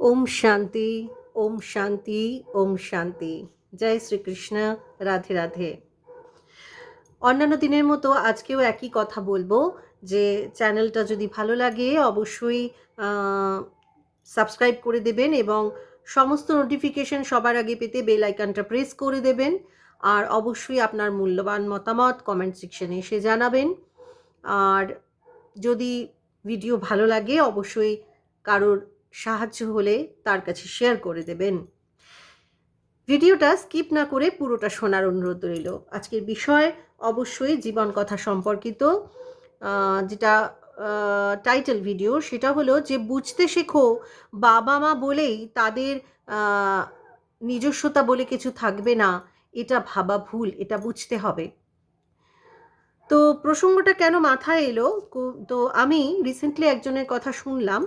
ওম শান্তি ওম শান্তি ওম শান্তি। জয় শ্রীকৃষ্ণ, রাধে রাধে। অন্যান্য দিনের মতো আজকেও একই কথা বলব যে চ্যানেলটা যদি ভালো লাগে অবশ্যই সাবস্ক্রাইব করে দেবেন এবং সমস্ত নোটিফিকেশন সবার আগে পেতে বেল আইকনটা প্রেস করে দেবেন। আর অবশ্যই আপনার মূল্যবান মতামত কমেন্ট সেকশনে এসে জানাবেন। আর যদি ভিডিও ভালো লাগে অবশ্যই কারোর সাহায্য হলে তার কাছে শেয়ার করে দেবেন। ভিডিওটা স্কিপ না করে পুরোটা শোনার অনুরোধ রইল। আজকের বিষয় অবশ্যই জীবন কথা সম্পর্কিত যেটা টাইটেল ভিডিও সেটা হলো যে বুঝতে শেখো বাবা মা বলেই তাদের নিজস্বতা বলে কিছু থাকবে না, এটা ভাবা ভুল, এটা বুঝতে হবে। তো প্রসঙ্গটা কেন মাথায় এলো? তো আমি রিসেন্টলি একজনের কথা শুনলাম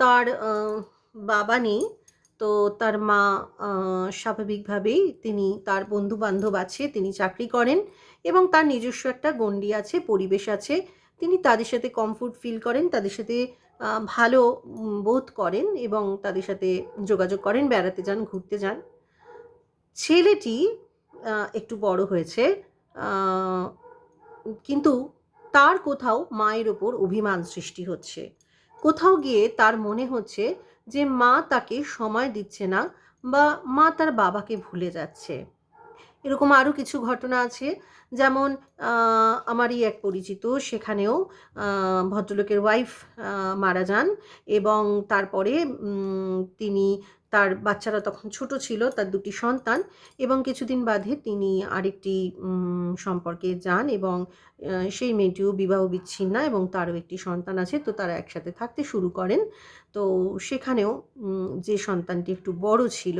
তার বাবা নেই। তো তার মা স্বাভাবিকভাবেই তিনি তার বন্ধু বান্ধব আছে, তিনি চাকরি করেন এবং তার নিজস্ব একটা গণ্ডি আছে, পরিবেশ আছে। তিনি তাদের সাথে কমফোর্ট ফিল করেন, তাদের সাথে ভালো বোধ করেন এবং তাদের সাথে যোগাযোগ করেন, বেড়াতে যান, ঘুরতে যান। ছেলেটি একটু বড় হয়েছে কিন্তু তার কোথাও মায়ের ওপর অভিমান সৃষ্টি হচ্ছে। কোথাও গিয়ে তার মনে হচ্ছে যে মা তাকে সময় দিচ্ছে না বা মা তার বাবাকে ভুলে যাচ্ছে। এরকম আরও কিছু ঘটনা আছে, যেমন আমারই এক পরিচিত, সেখানেও ভদ্রলোকের ওয়াইফ মারা যান এবং তারপরে তিনি তার বাচ্চারা তখন ছোট ছিল, তার দুটি সন্তান এবং কিছুদিন বাদে তিনি আরেকটি সম্পর্কে যান এবং সেই মেয়েটিও বিবাহ বিচ্ছিন্ন এবং তারও একটি সন্তান আছে, তো তারা একসাথে থাকতে শুরু করেন। তো সেখানেও যে সন্তানটি একটু বড় ছিল,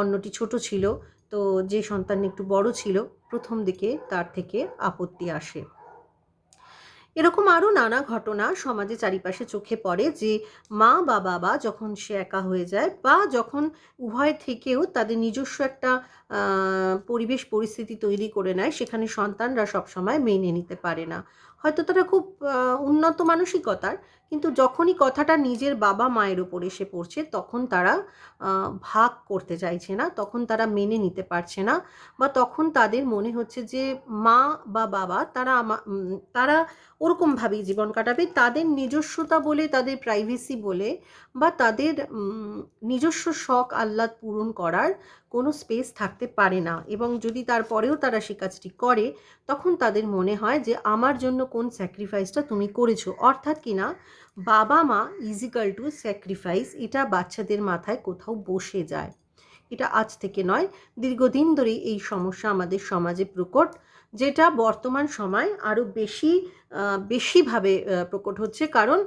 অন্যটি ছোট ছিল, তো যে সন্তান একটু বড় ছিল, প্রথম দিকে তার থেকে আপত্তি আসে। এরকম আরও নানা ঘটনা সমাজে চারিপাশে চোখে পড়ে যে মা বা বাবা যখন সে একা হয়ে যায় বা যখন উভয় থেকেও তাদের নিজস্ব একটা পরিবেশ, পরিস্থিতি তৈরি করে নেয়, সেখানে সন্তানরা সবসময় মেনে নিতে পারে না। হয়তো তারা খুব উন্নত মানসিকতার, কিন্তু যখনই কথাটা নিজের বাবা মায়ের ওপর এসে পড়ছে, তখন তারা ভাগ করতে চাইছে না, তখন তারা মেনে নিতে পারছে না, বা তখন তাদের মনে হচ্ছে যে মা বা বাবা তারা তারা ওরকমভাবেই জীবন কাটাবে, তাদের নিজস্বতা বলে, তাদের প্রাইভেসি বলে, বা তাদের নিজস্ব শখ আহ্লাদ পূরণ করার কোনো স্পেস থাকতে পারে না, এবং যদি তারপরেও তারা সে কাজটি করে, তখন তাদের মনে হয় যে আমার জন্য কোন স্যাক্রিফাইসটা তুমি করেছ? অর্থাৎ কি না বাবা মা ইজিক্যাল টু স্যাক্রিফাইস এটা বাচ্চাদের মাথায় কোথাও বসে যায়। এটা আজ থেকে নয়, দীর্ঘদিন ধরেই এই সমস্যা আমাদের সমাজে প্রকট, যেটা বর্তমান সময় আরও বেশি বেশিভাবে প্রকট হচ্ছে। কারণ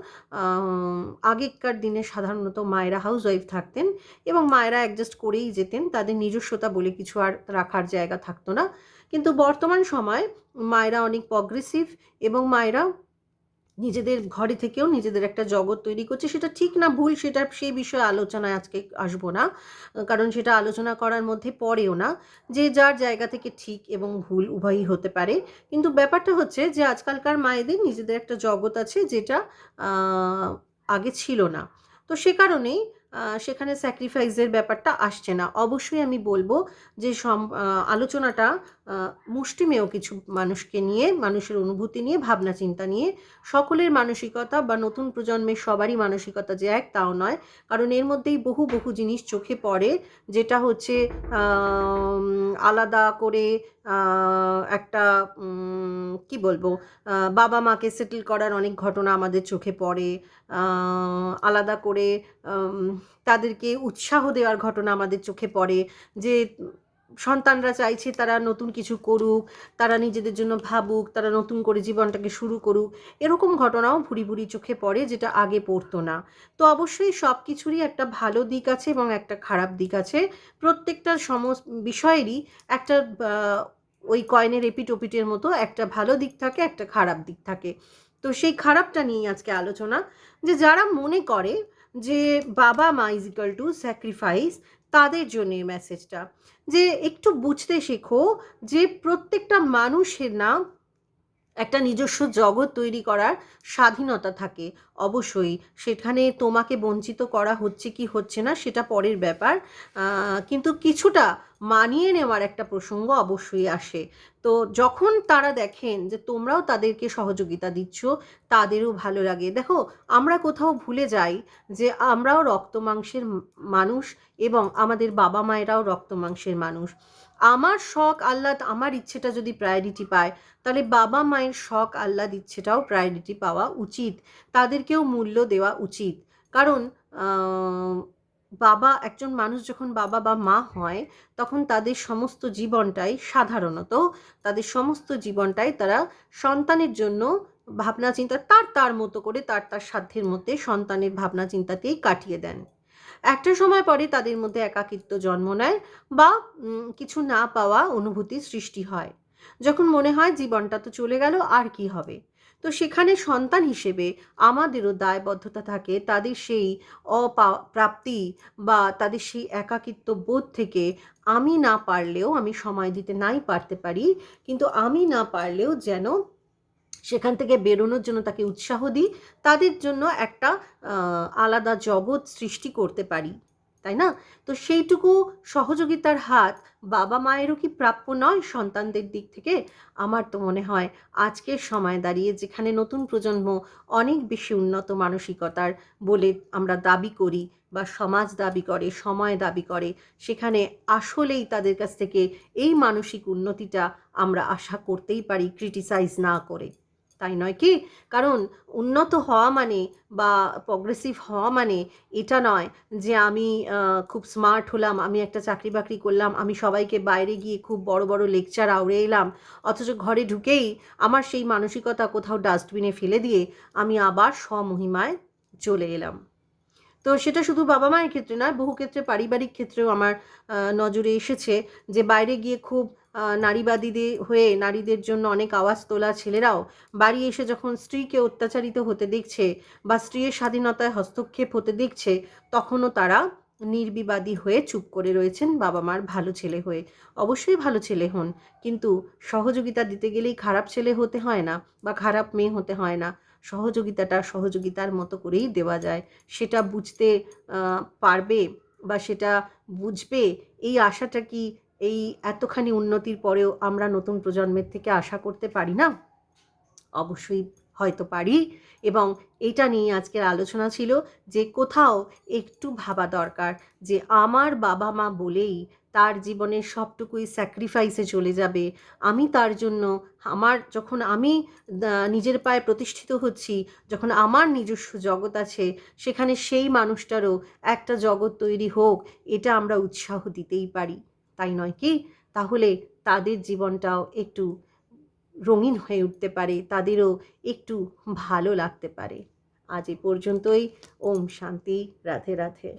আগেকার দিনে সাধারণত মায়েরা হাউস ওয়াইফ থাকতেন এবং মায়েরা অ্যাডজাস্ট করেই যেতেন, তাদের নিজস্বতা বলে কিছু আর রাখার জায়গা থাকতো না। কিন্তু বর্তমান সময় মায়েরা অনেক প্রগ্রেসিভ এবং মায়েরা নিজেদের ঘরে থেকেও নিজেদের একটা জগৎ তৈরি করছে। সেটা ঠিক না, ভুল সেটা সেই বিষয়ে আলোচনায় আজকে আসব না। কারণ সেটা আলোচনা করার মধ্যে পড়েও না যে যার জায়গা থেকে ঠিক এবং ভুল উভয়ই হতে পারে। কিন্তু ব্যাপারটা হচ্ছে যে আজকালকার মায়েদের নিজেদের একটা জগৎ আছে যেটা আগে ছিল না। তো সে কারণেই সেখানে স্যাক্রিফাইসের ব্যাপারটা আসছে না। অবশ্যই আমি বলব যে সম আলোচনাটা মুষ্টিমেয় কিছু মানুষকে নিয়ে, মানুষের অনুভূতি নিয়ে, ভাবনা চিন্তা নিয়ে, সকলের মানসিকতা বা নতুন প্রজন্মের সবারই মানসিকতা যে এক তাও নয়। কারণ এর মধ্যেই বহু বহু জিনিস চোখে পড়ে, যেটা হচ্ছে আলাদা করে একটা কি বলব বাবা মাকে সেটেল করার অনেক ঘটনা আমাদের চোখে পড়ে আলাদা করে তাদেরকে উৎসাহ দেওয়ার ঘটনা আমাদের চোখে পড়ে যে সন্তানরা চাইছে তারা নতুন কিছু করুক, তারা নিজেদের জন্য ভাবুক, তারা নতুন করে জীবনটাকে শুরু করুক, এরকম ঘটনাও ভুরি ভুরি চোখে পড়ে যেটা আগে পড়তো না। তো অবশ্যই সব কিছুরই একটা ভালো দিক আছে এবং একটা খারাপ দিক আছে। প্রত্যেকটা সম বিষয়েরই একটা ওই কয়েনের এপিটোপিটের মতো একটা ভালো দিক থাকে, একটা খারাপ দিক থাকে। তো সেই খারাপটা নিয়ে আজকে আলোচনা। যে যারা মনে করে যে বাবা মা ইজ ইকাল টু স্যাক্রিফাইস তাদের জন্য এই মেসেজটা যে একটু বুঝতে শেখো যে প্রত্যেকটা মানুষের না একটা নিজস্ব জগৎ তৈরি করার স্বাধীনতা থাকে। অবশ্যই সেখানে তোমাকে বঞ্চিত করা হচ্ছে কি হচ্ছে না সেটা পরের ব্যাপার। কিন্তু কিছুটা মানিয়ে নেওয়ার একটা প্রসঙ্গ অবশ্যই আসে। তো যখন তারা দেখেন যে তোমরাও তাদেরকে সহযোগিতা দিচ্ছ, তাদেরও ভালো লাগে। দেখো, আমরা কোথাও ভুলে যাই যে আমরাও রক্ত মাংসের মানুষ এবং আমাদের বাবা মায়েরাও রক্ত মাংসের মানুষ। আমার শখ, আহ্লাদ, আমার ইচ্ছেটা যদি প্রায়োরিটি পায়, তাহলে বাবা মায়ের শখ, আহ্লাদ, ইচ্ছেটাও প্রায়োরিটি পাওয়া উচিত। তাদেরকেও মূল্য দেওয়া উচিত। কারণ বাবা, একজন মানুষ যখন বাবা বা মা হয়, তখন তাদের সমস্ত জীবনটাই সাধারণত, তাদের সমস্ত জীবনটাই তারা সন্তানের জন্য ভাবনা চিন্তা তার তার মতো করে, তার তার সাধ্যের মধ্যে সন্তানের ভাবনা চিন্তাতেই কাটিয়ে দেন। একটা সময় পরে তাদের মধ্যে একাকিত্ব জন্ম নেয় বা কিছু না পাওয়া অনুভূতি সৃষ্টি হয়। যখন মনে হয় জীবনটা তো চলে গেল, আর কি হবে? তো সেখানে সন্তান হিসেবে আমাদেরও দায়বদ্ধতা থাকে, তাদের সেই অপ্রাপ্তি বা তাদের সেই একাকিত্ব বোধ থেকে আমি না পারলেও আমি সময় দিতে নাই পারতে পারি, কিন্তু আমি না পারলেও যেন সেখান থেকে বেরোনোর জন্য তাকে উৎসাহ দিই, তাদের জন্য একটা আলাদা জগৎ সৃষ্টি করতে পারি। তাই না? তো সেইটুকু সহযোগিতার হাত বাবা মায়েরও কি প্রাপ্য নয় সন্তানদের দিক থেকে? আমার তো মনে হয় আজকের সময় দাঁড়িয়ে যেখানে নতুন প্রজন্ম অনেক বেশি উন্নত মানসিকতার বলে আমরা দাবি করি বা সমাজ দাবি করে, সময় দাবি করে, সেখানে আসলেই তাদের কাছ থেকে এই মানসিক উন্নতিটা আমরা আশা করতেই পারি ক্রিটিসাইজ না করে। তাই নয় কি? কারণ উন্নত হওয়া মানে বা প্রগ্রেসিভ হওয়া মানে এটা নয় যে আমি খুব স্মার্ট হলাম, আমি একটা চাকরি বাকরি করলাম, আমি সবাইকে বাইরে গিয়ে খুব বড় বড় লেকচার আউড়ে এলাম। অথচ ঘরে ঢুকেই আমার সেই মানসিকতা কোথাও ডাস্টবিনে ফেলে দিয়ে আমি আবার স্বমহিমায় চলে এলাম। তো সেটা শুধু বাবা মায়ের ক্ষেত্রে নয়, বহু ক্ষেত্রে পারিবারিক ক্ষেত্রেও আমার নজরে এসেছে যে বাইরে গিয়ে খুব নারীবাদীদের হয়ে নারীদের জন্য অনেক আওয়াজ তোলা ছেলেরাও বাড়ি এসে যখন স্ত্রীকে অত্যাচারিত হতে দেখছে বা স্ত্রীর স্বাধীনতায় হস্তক্ষেপ হতে দেখছে, তখনও তারা নির্বিবাদী হয়ে চুপ করে রয়েছেন বাবা মার ভালো ছেলে হয়ে। অবশ্যই ভালো ছেলে হন, কিন্তু সহযোগিতা দিতে গেলেই খারাপ ছেলে হতে হয় না বা খারাপ মেয়ে হতে হয় না। সহযোগিতাটা সহযোগিতার মতো করেই দেওয়া যায়। সেটা বুঝতে পারবে বা সেটা বুঝবে, এই আশাটা কি এই এতখানি উন্নতির পরেও আমরা নতুন প্রজন্মের থেকে আশা করতে পারি না? অবশ্যই হয়তো পারি। এবং এটা নিয়ে আজকের আলোচনা ছিল যে কোথাও একটু ভাবা দরকার যে আমার বাবা মা বলেই তার জীবনের সবটুকুই স্যাক্রিফাইসে চলে যাবে। আমি তার জন্য আমার যখন আমি নিজের পায়ে প্রতিষ্ঠিত হচ্ছি, যখন আমার নিজস্ব জগৎ আছে, সেখানে সেই মানুষটারও একটা জগৎ তৈরি হোক, এটা আমরা উৎসাহ দিতেই পারি। তাই নয় কি? তাহলে তাদের জীবনটাও একটু রঙিন হয়ে উঠতে পারে, তাদেরও একটু ভালো লাগতে পারে। আজ এ পর্যন্তই। ওম শান্তি। রাধে রাধে।